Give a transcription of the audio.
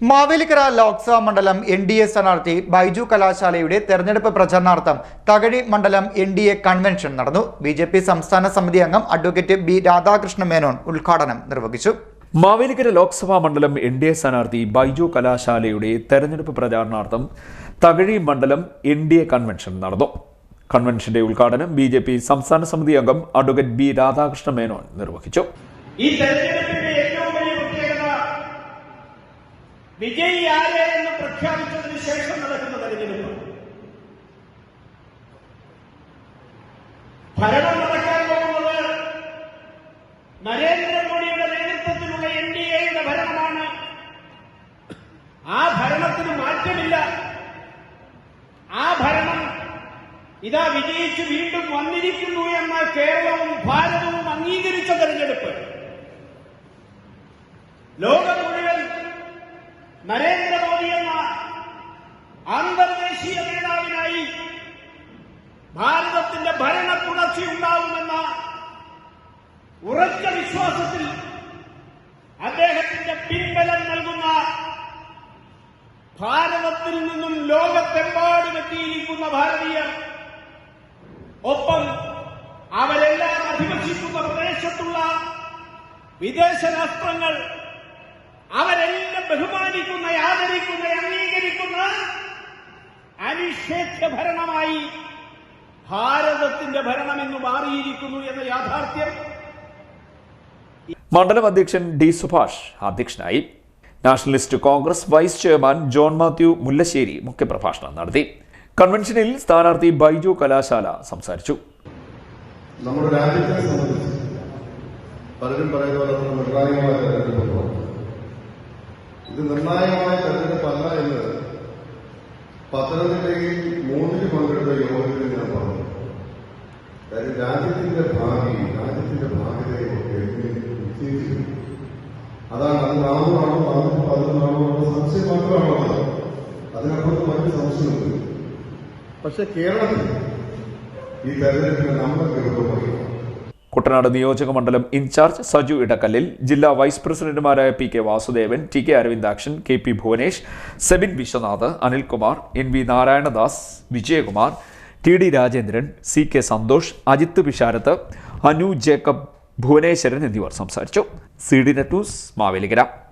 മാവേലിക്കര ലോക്സഭാ മണ്ഡലം N D A സ്ഥാനാർത്ഥി ബൈജു കലാശാലയുടെ തെരഞ്ഞെടുപ്പ് പ്രചരണാർത്ഥം തകഴി മണ്ഡലം എൻ ഡി എ കൺവെൻഷൻ നടന്നു. ബി ജെ പി സംസ്ഥാന സമിതി അംഗം അഡ്വക്കേറ്റ് ബി രാധാകൃഷ്ണ മേനോൻ ഉദ്ഘാടനം നിർവഹിച്ചു. മാവേലിക്കര ലോക്സഭാ മണ്ഡലം എൻ ഡി എ സ്ഥാനാർത്ഥി ബൈജു കലാശാലയുടെ തെരഞ്ഞെടുപ്പ് പ്രചാരണാർത്ഥം തകഴി മണ്ഡലം എൻ ഡി എ കൺവെൻഷൻ നടന്നു. കൺവെൻഷന്റെ ഉദ്ഘാടനം ബി ജെ പി സംസ്ഥാന സമിതി അംഗം അഡ്വക്കേറ്റ് ബി രാധാകൃഷ്ണ മേനോൻ നിർവഹിച്ചു. ഈ തെരഞ്ഞെടുപ്പിന്റെ വിജയി ആര് എന്ന് പ്രഖ്യാപിച്ചതിന് ശേഷം നടക്കുന്ന തെരഞ്ഞെടുപ്പ്. ഭരണം നടക്കാൻ പോകുന്നത് നരേന്ദ്രമോദിയുടെ നേതൃത്വത്തിലുള്ള എൻ ഡി എയുടെ ഭരണമാണ്. ആ ഭരണത്തിന് മാറ്റമില്ല. ആ ഭരണം ഇതാ വിജയിച്ച് വീണ്ടും വന്നിരിക്കുന്നു എന്ന കേരളവും ഭാരതവും അംഗീകരിച്ച തെരഞ്ഞെടുപ്പ്. ലോകം ഭാരതത്തിന്റെ ഭരണ തുടർച്ചയുണ്ടാവുമെന്ന ഉറച്ച വിശ്വാസത്തിൽ അദ്ദേഹത്തിന്റെ പിൻബലം നൽകുന്ന ഭാരതത്തിൽ നിന്നും ലോകത്തെമ്പാടും എത്തിയിരിക്കുന്ന ഭാരതീയർ ഒപ്പം അവരെല്ലാം അധിവസിക്കുന്ന പ്രദേശത്തുള്ള വിദേശ രാഷ്ട്രങ്ങൾ അവരെല്ലാം ബഹുമാനിക്കുന്ന ആദരിക്കുന്ന അംഗീകരിക്കുന്ന അനിഷേധ്യ ഭരണമായി ഭാരതത്തിന്റെ ഭരണം ഇന്ന് മാറിയിരിക്കുന്നു എന്ന യാഥാർത്ഥ്യം. മണ്ഡലം അധ്യക്ഷൻ ഡി സുഭാഷ് അധ്യക്ഷനായി. Nationalist Congress vice chairman John Mathew Mullassery മുഖ്യപ്രഭാഷണം നടത്തി. കൺവെൻഷനിൽ സ്ഥാനാർത്ഥി ബൈജു കലാശാല സംസാരിച്ചു. നമ്മുടെ രാജ്യത്തെ സംബന്ധിച്ച് പലരും പറയുന്ന പോലെ നമ്മൾ നിർണായകമായ തെരഞ്ഞെടുപ്പ് ഇത് നിർണായകമായ എന്ന് പത്തനംതിട്ടയിൽ മൂന്നിൽ പങ്കെടുത്ത യോഗത്തിൽ ഞാൻ പറഞ്ഞു. കാര്യം രാജ്യത്തിന്റെ ഭാവി രാജ്യത്തിന്റെ ഭാഗ്യതയൊക്കെ നിശ്ചയിച്ചിട്ടുണ്ട് അതാണ് അത് നാമമാണോ നാനൂറ്റി പതിനൊന്നാണോ സംശയം മാത്രമാണോ അത് അതിനപ്പുറത്ത് മറ്റു സംശയമുണ്ട് പക്ഷെ കേരളത്തിൽ ഈ തെരഞ്ഞെടുപ്പിന് നമ്മൾ ഗൗരവമായി കുട്ടനാട് നിയോജക മണ്ഡലം ഇൻചാർജ് സജു ഇടക്കല്ലിൽ ജില്ലാ വൈസ് പ്രസിഡന്റുമാരായ P K Vasudevan T K Aravindakshan K P Bhuvanesh Sebin Viswanath Anilkumar N V Narayanadas Vijayakumar T D Rajendran C K Santhosh Ajith Pisharath Anu Jacob Bhuvaneswaran എന്നിവർ സംസാരിച്ചു. C D net news Mavelikkara.